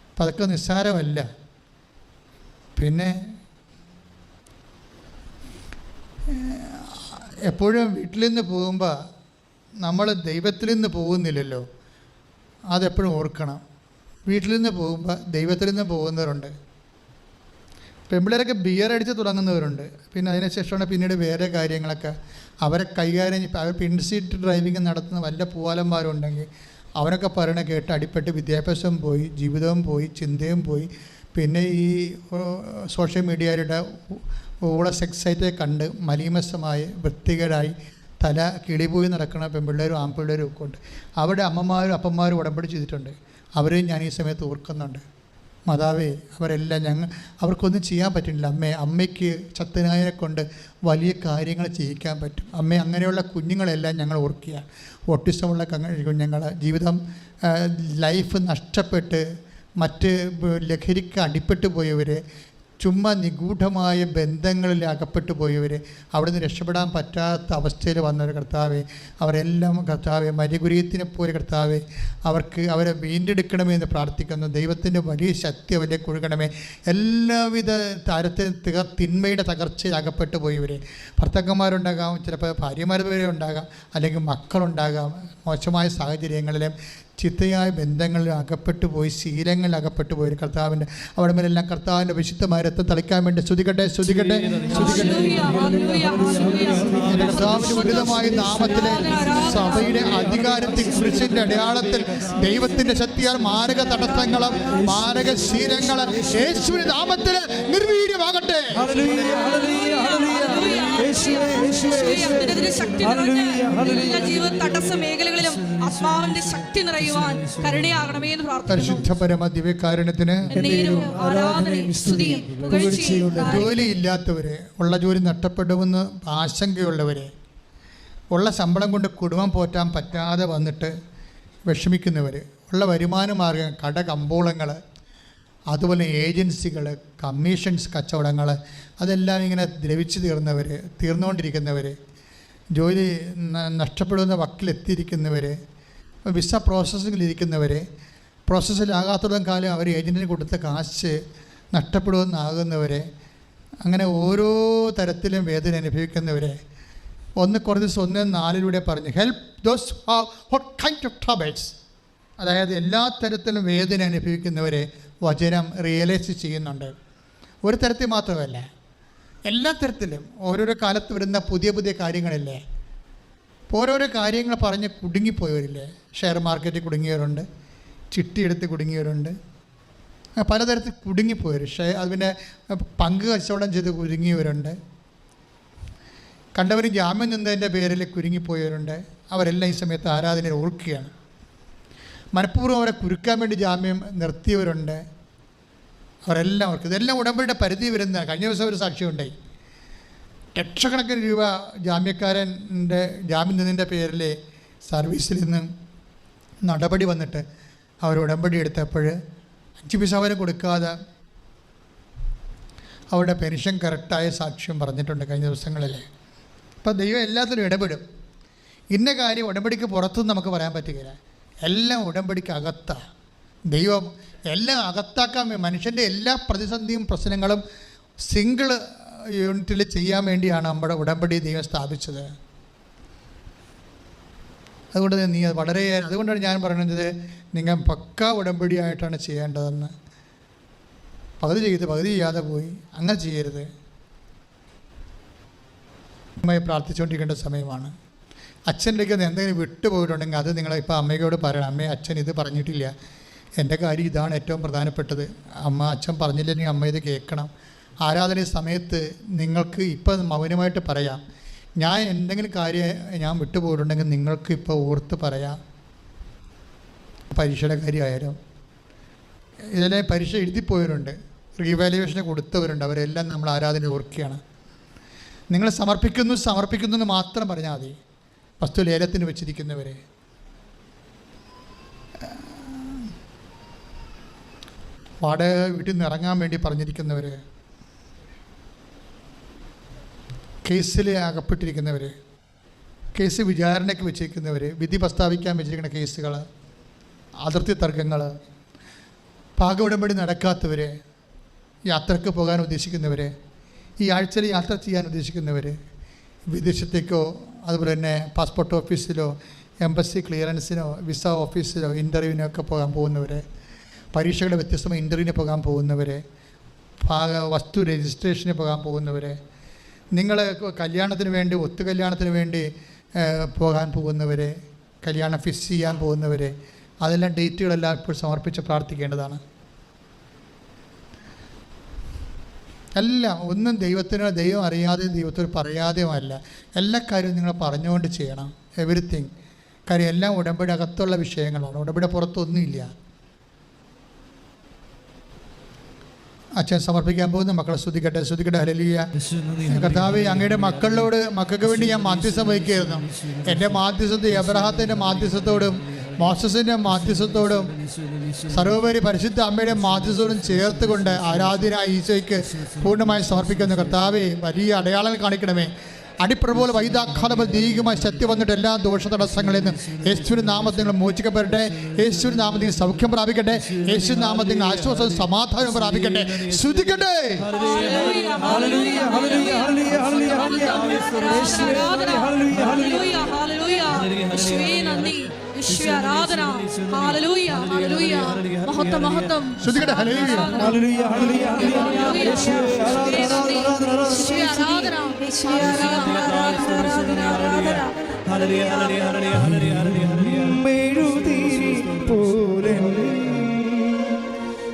അപ്പം അതൊക്കെ നിസ്സാരമല്ല. പിന്നെ എപ്പോഴും വീട്ടിൽ നിന്ന് പോകുമ്പോൾ നമ്മൾ ദൈവത്തിൽ നിന്ന് പോകുന്നില്ലല്ലോ. അതെപ്പോഴും ഓർക്കണം. വീട്ടിൽ നിന്ന് പോകുമ്പോൾ ദൈവത്തിൽ നിന്ന് പോകുന്നവരുണ്ട്. പെമ്പിള്ളേരൊക്കെ ബിയർ അടിച്ച് തുടങ്ങുന്നവരുണ്ട്. പിന്നെ അതിനുശേഷമാണ് പിന്നീട് വേറെ കാര്യങ്ങളൊക്കെ. അവരെ കൈകാര്യം അവർ പിൻസീറ്റ് ഡ്രൈവിംഗ് നടത്തുന്ന വല്ല പൂവാലന്മാരുണ്ടെങ്കിൽ അവരൊക്കെ പറയണ കേട്ട് അടിപ്പെട്ട് വിദ്യാഭ്യാസം പോയി ജീവിതവും പോയി ചിന്തയും പോയി. പിന്നെ ഈ സോഷ്യൽ മീഡിയയുടെ ഊള സെക്സൈറ്റെ കണ്ട് മലീമസമായി വൃത്തികേടായി തല കിളിപോയി നടക്കുന്ന പെമ്പിള്ളേരും ആൺപിള്ളേരും ഒക്കെ ഉണ്ട്. അവിടെ അമ്മമാരും അപ്പന്മാരും ഉടമ്പടി ചെയ്തിട്ടുണ്ട്. അവരെയും ഞാൻ ഈ സമയത്ത് ഓർക്കുന്നുണ്ട്. മാതാവേ അവരെല്ലാം ഞങ്ങൾ അവർക്കൊന്നും ചെയ്യാൻ പറ്റില്ല. അമ്മേ അമ്മയ്ക്ക് ചത്തനായനെ കൊണ്ട് വലിയ കാര്യങ്ങൾ ചെയ്യിക്കാൻ പറ്റും. അമ്മ അങ്ങനെയുള്ള കുഞ്ഞുങ്ങളെല്ലാം ഞങ്ങൾ ഓർക്കുക ഓട്ടിസമുള്ള കുഞ്ഞുങ്ങൾ ജീവിതം ലൈഫ് നഷ്ടപ്പെട്ട് മറ്റ് ലഹരിക്ക് അടിപ്പെട്ടു പോയവർ ചുമ്മാ നിഗൂഢമായ ബന്ധങ്ങളിൽ അകപ്പെട്ടു പോയവർ അവിടെ നിന്ന് രക്ഷപ്പെടാൻ പറ്റാത്ത അവസ്ഥയിൽ വന്നവർ കർത്താവെ അവരെല്ലാം കർത്താവെ മരികുരീത്തിനെ പോലെ കർത്താവെ അവർക്ക് അവരെ വീണ്ടെടുക്കണമേ എന്ന് പ്രാർത്ഥിക്കുന്നു. ദൈവത്തിന്റെ വലിയ ശക്തി അവരെ കൊഴുകണമേ എല്ലാവിധ താരത്തിൽ തിക തിന്മയുടെ തകർച്ചയിൽ അകപ്പെട്ടു പോയവർ ഭർത്താക്കന്മാരുണ്ടാകാം ചിലപ്പോൾ ഭാര്യമാർ വരെ ഉണ്ടാകാം അല്ലെങ്കിൽ മക്കളുണ്ടാകാം മോശമായ സാഹചര്യങ്ങളിലും ചിത്തയായ ബന്ധങ്ങളിൽ അകപ്പെട്ടു പോയി ശീലങ്ങളിൽ അകപ്പെട്ടു പോയി കർത്താവിന്റെ അവിടെ മേലെല്ലാം കർത്താവിന്റെ വിശുദ്ധമായ രക്തം തളിക്കാൻ വേണ്ടി ശ്രുതിക്കട്ടെ ശ്രുതിക്കട്ടെ കർത്താവിന്റെ നാമത്തിലെ സഭയുടെ അധികാരത്തിൽ കുറിച്ചിന്റെ അടയാളത്തിൽ ദൈവത്തിന്റെ ശക്തിയാൽ മാരക തടസ്സങ്ങളും മാരക ശീലങ്ങളും യേശുവിന്റെ നാമത്തിൽ നിർവീര്യമാകട്ടെ. ഹല്ലേലൂയ ഹല്ലേലൂയ ഹല്ലേലൂയ യേശുവേ യേശുവേ യേശുവേ, യേശുവേ. അതിനെതിരെ ശക്തി നിറഞ്ഞ് ഹല്ലേലൂയ ഹല്ലേലൂയ. ജീവ തടസ്സ മേഖലകളിലും ആത്മാവിന്റെ ശക്തി നിറയുവാൻ കരുണയാകണമേ എന്ന് പ്രാർത്ഥിക്കുന്നു. പരമ ജോലിയില്ലാത്തവര് ഉള്ള ജോലി നഷ്ടപ്പെടുമെന്ന് ആശങ്കയുള്ളവരെ ഉള്ള ശമ്പളം കൊണ്ട് കുടുംബം പോറ്റാൻ പറ്റാതെ വന്നിട്ട് വിഷമിക്കുന്നവർ ഉള്ള വരുമാന മാർഗം കട കമ്പോളങ്ങൾ അതുപോലെ ഏജൻസികൾ കമ്മീഷൻസ് കച്ചവടങ്ങൾ അതെല്ലാം ഇങ്ങനെ ദ്രവിച്ചു തീർന്നവർ തീർന്നുകൊണ്ടിരിക്കുന്നവർ ജോലി നഷ്ടപ്പെടുന്ന വക്കിലെത്തിയിരിക്കുന്നവർ വിസ പ്രോസസ്സിങ്ങിലിരിക്കുന്നവർ പ്രോസസ്സിലാകാത്തിടം കാലം അവർ ഏജന്റിന് കൊടുത്ത കാശ് നഷ്ടപ്പെടുമെന്നാകുന്നവർ അങ്ങനെ ഓരോ തരത്തിലും വേദന അനുഭവിക്കുന്നവരെ. ഒന്ന് കുറച്ച് ദിവസം ഒന്ന് നാലിലൂടെ പറഞ്ഞു help those kind of troubles അതായത് എല്ലാ തരത്തിലും വേദന അനുഭവിക്കുന്നവരെ വചനം റിയലൈസ് ചെയ്യുന്നുണ്ട്. ഒരു തരത്തിൽ മാത്രമല്ല എല്ലാ തരത്തിലും ഓരോരോ കാലത്ത് വരുന്ന പുതിയ പുതിയ കാര്യങ്ങളില്ലേ ഓരോരോ കാര്യങ്ങൾ പറഞ്ഞ് കുടുങ്ങിപ്പോയവരില്ലേ ഷെയർ മാർക്കറ്റിൽ കുടുങ്ങിയവരുണ്ട് ചിട്ടിയെടുത്ത് കുടുങ്ങിയവരുണ്ട്. പലതരത്തിൽ കുടുങ്ങിപ്പോയവർ ഷെയർ അതിന്റെ പങ്ക് കച്ചവടം ചെയ്ത് കുരുങ്ങിയവരുണ്ട് കണ്ടവരും ജാമ്യം നിന്നതിന്റെ പേരിൽ കുരുങ്ങിപ്പോയവരുണ്ട്. അവരെല്ലാം ഈ സമയത്ത് ആരാധനയിൽ ഓർക്കുകയാണ്. മനഃപൂർവം അവരെ കുരുക്കാൻ വേണ്ടി ജാമ്യം നിർത്തിയവരുണ്ട്. അവരെല്ലാം അവർക്ക് ഇതെല്ലാം ഉടമ്പടിയുടെ പരിധി വരുന്ന കഴിഞ്ഞ ദിവസം ഒരു സാക്ഷ്യമുണ്ടായി. ലക്ഷക്കണക്കിന് രൂപ ജാമ്യക്കാരന്റെ ജാമ്യം നിന്നതിന്റെ പേരിൽ സർവീസിൽ നിന്ന് നടപടി വന്നിട്ട് അവർ ഉടമ്പടി എടുത്തപ്പോൾ അഞ്ച് പൈസ അവരെ കൊടുക്കാതെ അവരുടെ പെൻഷൻ കറക്റ്റായ സാക്ഷ്യം പറഞ്ഞിട്ടുണ്ട് കഴിഞ്ഞ ദിവസങ്ങളിൽ. അപ്പോൾ ദൈവം എല്ലാത്തിലും ഇടപെടും. ഇന്ന കാര്യം ഉടമ്പടിക്ക് പുറത്തുനിന്ന് നമുക്ക് പറയാൻ പറ്റുകയില്ല. എല്ലാം ഉടമ്പടിക്ക് അകത്താണ് ദൈവം എല്ലാം അകത്താക്കാൻ മനുഷ്യന്റെ എല്ലാ പ്രതിസന്ധിയും പ്രശ്നങ്ങളും സിംഗിൾ യൂണിറ്റിൽ ചെയ്യാൻ വേണ്ടിയാണ് നമ്മുടെ ഉടമ്പടി ദൈവം സ്ഥാപിച്ചത്. അതുകൊണ്ട് നീ വളരെ അതുകൊണ്ടാണ് ഞാൻ പറയുന്നത് നിങ്ങൾ പക്ക ഉടമ്പടിയായിട്ടാണ് ചെയ്യേണ്ടതെന്ന്. പകുതി ചെയ്ത് പകുതി ചെയ്യാതെ പോയി. അങ്ങനെ ചെയ്യരുത്. പ്രാർത്ഥിച്ചുകൊണ്ടിരിക്കേണ്ട സമയമാണ്. അച്ഛന്റെയൊക്കെ എന്തെങ്കിലും വിട്ടുപോയിട്ടുണ്ടെങ്കിൽ അത് നിങ്ങൾ ഇപ്പോൾ അമ്മയോട് പറയണം. അമ്മേ അച്ഛൻ ഇത് പറഞ്ഞിട്ടില്ല. എന്റെ കാര്യം ഇതാണ് ഏറ്റവും പ്രധാനപ്പെട്ടത്. അമ്മ അച്ഛൻ പറഞ്ഞില്ലെങ്കിൽ അമ്മ ഇത് കേൾക്കണം. ആരാധന സമയത്ത് നിങ്ങൾക്ക് ഇപ്പം മൗനമായിട്ട് പറയാം. ഞാൻ എന്തെങ്കിലും കാര്യം ഞാൻ വിട്ടുപോയിട്ടുണ്ടെങ്കിൽ നിങ്ങൾക്ക് ഇപ്പോൾ ഓർത്ത് പറയാം. പരീക്ഷയുടെ കാര്യമായാലും ഇതിലെ പരീക്ഷ എഴുതിപ്പോയവരുണ്ട് റീവാലുവേഷന് കൊടുത്തവരുണ്ട്. അവരെല്ലാം നമ്മൾ ആരാധന ഓർക്കുകയാണ്. നിങ്ങൾ സമർപ്പിക്കുന്നു സമർപ്പിക്കുന്നു എന്ന് മാത്രം പറഞ്ഞാൽ മതി. വസ്തു ലേലത്തിന് വെച്ചിരിക്കുന്നവരെ. വാടക വീട്ടിൽ നിന്ന് ഇറങ്ങാൻ വേണ്ടി പറഞ്ഞിരിക്കുന്നവർ കേസിൽ അകപ്പെട്ടിരിക്കുന്നവർ കേസ് വിചാരണയ്ക്ക് വെച്ചിരിക്കുന്നവർ വിധി പ്രസ്താവിക്കാൻ വെച്ചിരിക്കുന്ന കേസുകൾ അതിർത്തി തർക്കങ്ങൾ പാക ഉടമ്പടി നടക്കാത്തവർ യാത്രയ്ക്ക് പോകാൻ ഉദ്ദേശിക്കുന്നവർ ഈ ആഴ്ചയിൽ യാത്ര ചെയ്യാൻ ഉദ്ദേശിക്കുന്നവർ വിദേശത്തേക്കോ അതുപോലെ തന്നെ പാസ്പോർട്ട് ഓഫീസിലോ എംബസി ക്ലിയറൻസിനോ വിസ ഓഫീസിലോ ഇന്റർവ്യൂവിനൊക്കെ പോകാൻ പോകുന്നവർ പരീക്ഷകളുടെ വ്യത്യസ്തമായ ഇന്റർവ്യൂവിന് പോകാൻ പോകുന്നവർ ഭാഗ വസ്തു രജിസ്ട്രേഷന് പോകാൻ പോകുന്നവർ നിങ്ങൾ കല്യാണത്തിന് വേണ്ടി ഒത്തു കല്യാണത്തിന് വേണ്ടി പോകാൻ പോകുന്നവർ കല്യാണം ഫിക്സ് ചെയ്യാൻ പോകുന്നവർ അതെല്ലാം ഡേറ്റുകളെല്ലാം ഇപ്പോൾ സമർപ്പിച്ച് പ്രാർത്ഥിക്കേണ്ടതാണ്. എല്ലാം ഒന്നും ദൈവത്തിന് ദൈവം അറിയാതെയും ദൈവത്തിന് പറയാതെയും അല്ല. എല്ലാ കാര്യവും നിങ്ങൾ പറഞ്ഞുകൊണ്ട് ചെയ്യണം. എവറിത്തിങ് കാര്യം എല്ലാം ഉടമ്പടി അകത്തുള്ള വിഷയങ്ങളാണ്. ഉടമ്പടി പുറത്തൊന്നുമില്ല. അച്ഛൻ സമർപ്പിക്കാൻ പോകുന്ന. മക്കളെ സ്തുതിക്കട്ടെ സ്തുതിക്കട്ടെ. ഹലലിയ കർത്താവ് അങ്ങയുടെ മക്കളോട് മക്കൾക്ക് വേണ്ടി ഞാൻ മാധ്യസ്ഥം വഹിക്കുകയായിരുന്നു. എന്റെ മാധ്യസ്ഥത്തെ എബ്രഹാത്തിന്റെ മാധ്യസ്ഥത്തോടും മോസസിന്റെ മാധ്യസ്ഥത്തോടും സർവോപരി പരിശുദ്ധ അമ്മയുടെ മാധ്യസ്ഥോടും ചേർത്തുകൊണ്ട് ആരാധന ഈശോയ്ക്ക് പൂർണമായി സമർപ്പിക്കുന്ന കർത്താവെ വലിയ അടയാളങ്ങൾ കാണിക്കണമേ അടിപ്രപോലെ വൈദാഘാതം ദീർഘമായ ശക്തി വന്നിട്ട് എല്ലാ ദോഷ തടസ്സങ്ങളിൽ നിന്ന് യേശുവിൻ നാമത്തിൽ മോചിക്കപ്പെടട്ടെ യേശുവിൻ നാമത്തിൽ സൗഖ്യം പ്രാപിക്കട്ടെ യേശു നാമത്തിൽ ആശ്വാസം സമാധാനം പ്രാപിക്കട്ടെ ശ്രുതിക്കട്ടെ നന്ദി ആരാധന. ഹല്ലേലൂയ ഹല്ലേലൂയ. മഹത്വം മഹത്വം. ശ്രദ്ധിക്കട്ടെ ഹല്ലേലൂയ. ഹല്ലേലൂയ ഹല്ലേലൂയ ഹല്ലേലൂയ. യേശുവേ ആരാധന ആരാധന യേശുവേ ആരാധന. ആരാധന ഹല്ലേലൂയ ഹല്ലേലൂയ ഹല്ലേലൂയ ഹല്ലേലൂയ ഹല്ലേലൂയ ഹല്ലേലൂയ. മെഴുതിരി പോലെ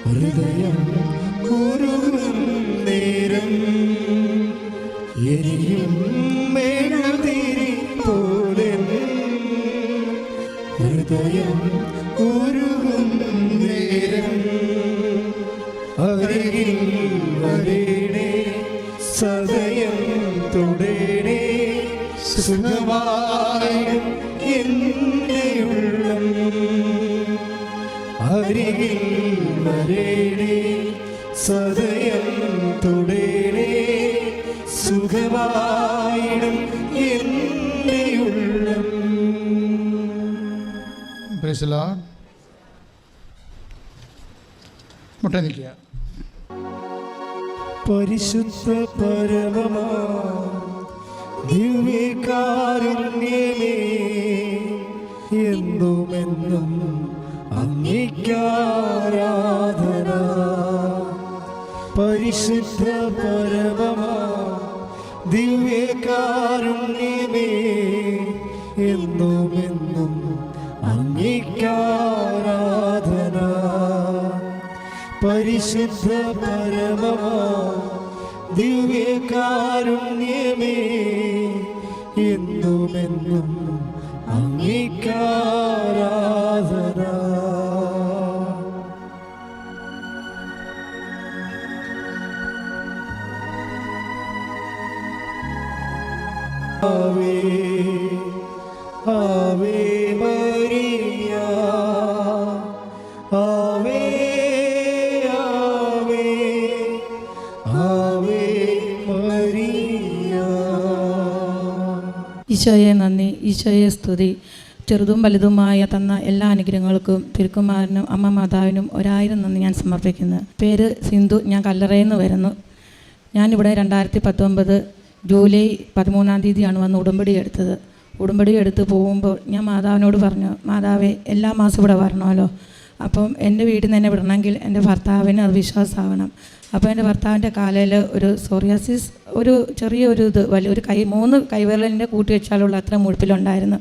ഹൃദയം ഉരുകും നേരം. എരിയും മെഴുതിരി പോലെ ഹൃദയം ഉരുകും നേരം. അരികിൽ വരേണേ സദയം തുടേണേ. സുഖമായും എന്റെ ഉള്ളം അരികിൽ വരേണേ സദയം തുടേണേ. സുഖമായിടും എന്റെ Lord. മുട്ട നിൽക്കുക പരിശുദ്ധ പരമമാ ദിവ്യകാരുണ്യമേ പരിശുദ്ധ പരമമാ ദിവ്യകാരുണ്യമേ പരിശുദ്ധ പരമമാ ദിവ്യകാരുണ്യമേ എന്നുമെന്നും അംഗീകാരാധന ഈശോയെ നന്ദി ഈശോയെ സ്തുതി. ചെറുതും വലുതുമായ തന്ന എല്ലാ അനുഗ്രഹങ്ങൾക്കും തിരുക്കുമാരനും അമ്മ മാതാവിനും ഒരായിരം നന്ദി ഞാൻ സമർപ്പിക്കുന്നു. പേര് സിന്ധു ഞാൻ കല്ലറയിൽ നിന്ന് വരുന്നു. ഞാനിവിടെ രണ്ടായിരത്തി പത്തൊമ്പത് ജൂലൈ പതിമൂന്നാം തീയതിയാണ് വന്ന് ഉടമ്പടി എടുത്തത്. ഉടമ്പടി എടുത്ത് പോകുമ്പോൾ ഞാൻ മാതാവിനോട് പറഞ്ഞു മാതാവേ എല്ലാ മാസവും ഇവിടെ വരണമല്ലോ. അപ്പം എന്റെ വീട്ടിൽ നിന്ന് വിടണമെങ്കിൽ എന്റെ ഭർത്താവിന് അത് വിശ്വാസമാവണം. അപ്പോൾ എന്റെ ഭർത്താവിന്റെ കാലയിൽ ഒരു സോറിയാസിസ് ഒരു ചെറിയൊരു ഇത് വലിയ ഒരു കൈ മൂന്ന് കൈവിരലിന്റെ കൂട്ടി വെച്ചാലുള്ള അത്ര മുഴുപ്പിലുണ്ടായിരുന്നു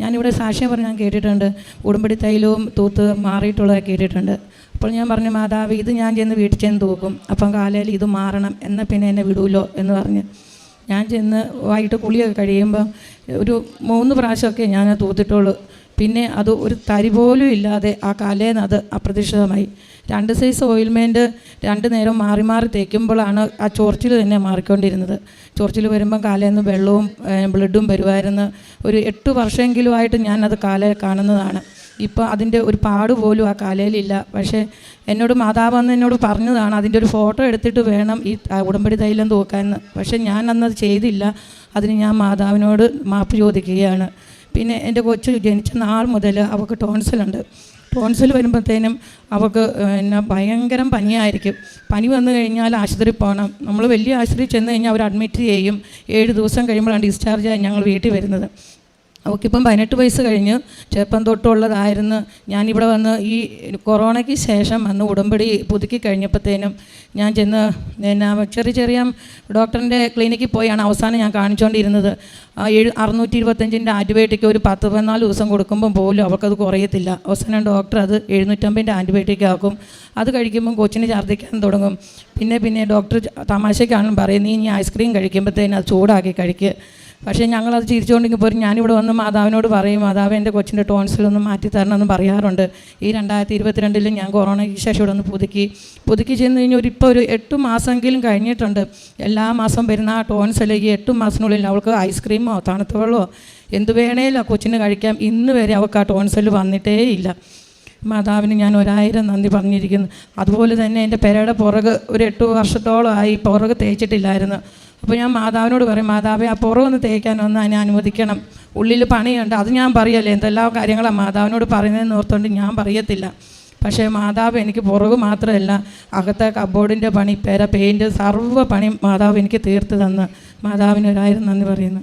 ഞാനിവിടെ സാക്ഷ്യം പറഞ്ഞ് ഞാൻ കേട്ടിട്ടുണ്ട്. ഉടുമ്പടി തൈലവും തൂത്ത് മാറിയിട്ടുള്ളത് കേട്ടിട്ടുണ്ട്. അപ്പോൾ ഞാൻ പറഞ്ഞു മാതാവ് ഇത് ഞാൻ ചെന്ന് വീട്ടിൽ ചെന്ന് തൂക്കും. അപ്പം കാലയിൽ ഇത് മാറണം. എന്നാൽ പിന്നെ എന്നെ വിടൂലോ? എന്ന് പറഞ്ഞ് ഞാൻ ചെന്ന് വൈകിട്ട് കുളിയൊക്കെ കഴിയുമ്പോൾ ഒരു മൂന്ന് പ്രാവശ്യമൊക്കെ ഞാൻ തൂത്തിട്ടുള്ളൂ. പിന്നെ അത് ഒരു തരി പോലും ഇല്ലാതെ ആ കാലേന്ന് അത് അപ്രതീക്ഷിതമായി. രണ്ട് സൈസ് ഓയിൽമെന്റ് രണ്ട് നേരം മാറി മാറി തേക്കുമ്പോഴാണ് ആ ചൊറിച്ചിൽ തന്നെ മാറിക്കൊണ്ടിരുന്നത്. ചൊറിച്ചിൽ വരുമ്പം കാലേന്ന് വെള്ളവും ബ്ലഡും വരുമായിരുന്നു ഒരു എട്ട് വർഷമെങ്കിലും ആയിട്ട് ഞാനത് കാലേ കാണുന്നതാണ്. ഇപ്പോൾ അതിന്റെ ഒരു പാട് പോലും ആ കാലയിലില്ല. പക്ഷേ എന്നോട് മാതാവ് അന്ന് എന്നോട് പറഞ്ഞതാണ് അതിന്റെ ഒരു ഫോട്ടോ എടുത്തിട്ട് വേണം ഈ ഉടമ്പടി തൈലം തൂക്കാൻ പക്ഷേ ഞാൻ അന്നത് ചെയ്തില്ല. അതിന് ഞാൻ മാതാവിനോട് മാപ്പ് ചോദിക്കുകയാണ്. പിന്നെ എന്റെ കൊച്ചു ജനിച്ച നാൾ മുതൽ അവൾക്ക് ടോൺസിലുണ്ട് ടോൺസിൽ വരുമ്പോഴത്തേനും അവൾക്ക് പിന്നെ ഭയങ്കരം പനിയായിരിക്കും. പനി വന്നു കഴിഞ്ഞാൽ ആശുപത്രി പോകണം. നമ്മൾ വലിയ ആശുപത്രി ചെന്ന് കഴിഞ്ഞാൽ അവർ അഡ്മിറ്റ് ചെയ്യും. ഏഴ് ദിവസം കഴിയുമ്പോഴാണ് ഡിസ്ചാർജ് ആയി ഞങ്ങൾ വീട്ടിൽ വരുന്നത്. അവൾക്കിപ്പം പതിനെട്ട് വയസ്സ് കഴിഞ്ഞ് ചെറുപ്പം തൊട്ടുള്ളതായിരുന്നു. ഞാനിവിടെ വന്ന് ഈ കൊറോണയ്ക്ക് ശേഷം വന്ന് ഉടമ്പടി പുതുക്കി കഴിഞ്ഞപ്പോഴത്തേനും ഞാൻ ചെന്ന് എന്നാ ചെറിയ ചെറിയ ഡോക്ടറിന്റെ ക്ലിനിക്കിൽ പോയാണ് അവസാനം ഞാൻ കാണിച്ചുകൊണ്ടിരുന്നത് ഏഴ് അറുന്നൂറ്റി ഇരുപത്തഞ്ചിന്റെ ആന്റിബയോട്ടിക് ഒരു പത്ത് പതിനാല് ദിവസം കൊടുക്കുമ്പം പോലും അവൾക്കത് കുറയത്തില്ല. അവസാനം ഡോക്ടർ അത് എഴുന്നൂറ്റമ്പതിന്റെ ആന്റിബയോട്ടിക് ആക്കും. അത് കഴിക്കുമ്പം കൊച്ചിന് ഛർദ്ദിക്കാൻ തുടങ്ങും. പിന്നെ പിന്നെ ഡോക്ടർ തമാശയ്ക്കാണെന്ന് പറയുന്നത് നീ ഇനി ഐസ്ക്രീം കഴിക്കുമ്പോഴത്തേനും അത് ചൂടാക്കി കഴിക്കുക പക്ഷേ ഞങ്ങളത് ചിരിച്ചുകൊണ്ടെങ്കിൽ പോലും ഞാനിവിടെ വന്ന് മാതാവിനോട് പറയും മാതാവ് എന്റെ കൊച്ചിന്റെ ടോൺസിലൊന്ന് മാറ്റി തരണമെന്ന് പറയാറുണ്ട്. ഈ രണ്ടായിരത്തി ഇരുപത്തിരണ്ടിൽ ഞാൻ കൊറോണയ്ക്ക് ശേഷം ഇവിടെ ഒന്ന് പുതുക്കി. പുതുക്കി ചെന്ന് കഴിഞ്ഞാൽ ഒരു ഇപ്പോൾ ഒരു എട്ട് മാസമെങ്കിലും കഴിഞ്ഞിട്ടുണ്ട്. എല്ലാ മാസം വരുന്ന ആ ടോൺസിലേക്ക് എട്ട് മാസത്തിനുള്ളിൽ അവൾക്ക് ഐസ്ക്രീമോ തണുത്ത വെള്ളമോ എന്ത് വേണേലും ആ കൊച്ചിന് കഴിക്കാം. ഇന്ന് വരെ അവൾക്ക് ആ ടോൺസിൽ വന്നിട്ടേ ഇല്ല മാതാവിന് ഞാൻ ഒരായിരം നന്ദി പറഞ്ഞിരിക്കുന്നു. അതുപോലെ തന്നെ എന്റെ പെരയുടെ പുറക് ഒരു എട്ട് വർഷത്തോളമായി പുറക് തേച്ചിട്ടില്ലായിരുന്നു. അപ്പോൾ ഞാൻ മാതാവിനോട് പറയും മാതാവെ ആ പുറമൊന്ന് തേക്കാനൊന്ന് അതിനെ അനുവദിക്കണം. ഉള്ളിൽ പണിയുണ്ട് അത് ഞാൻ പറയല്ലേ? എന്തെല്ലാം കാര്യങ്ങളാണ് മാതാവിനോട് പറയുന്നതെന്ന് ഓർത്തുകൊണ്ട് ഞാൻ പറയത്തില്ല. പക്ഷേ മാതാവ് എനിക്ക് പുറകു മാത്രമല്ല അകത്തെ കബോർഡിന്റെ പണി പെര പെയിന്റ് സർവ പണി മാതാവ് എനിക്ക് തീർത്ത് തന്ന്. മാതാവിനൊരായിരം നന്ദി പറയുന്നു.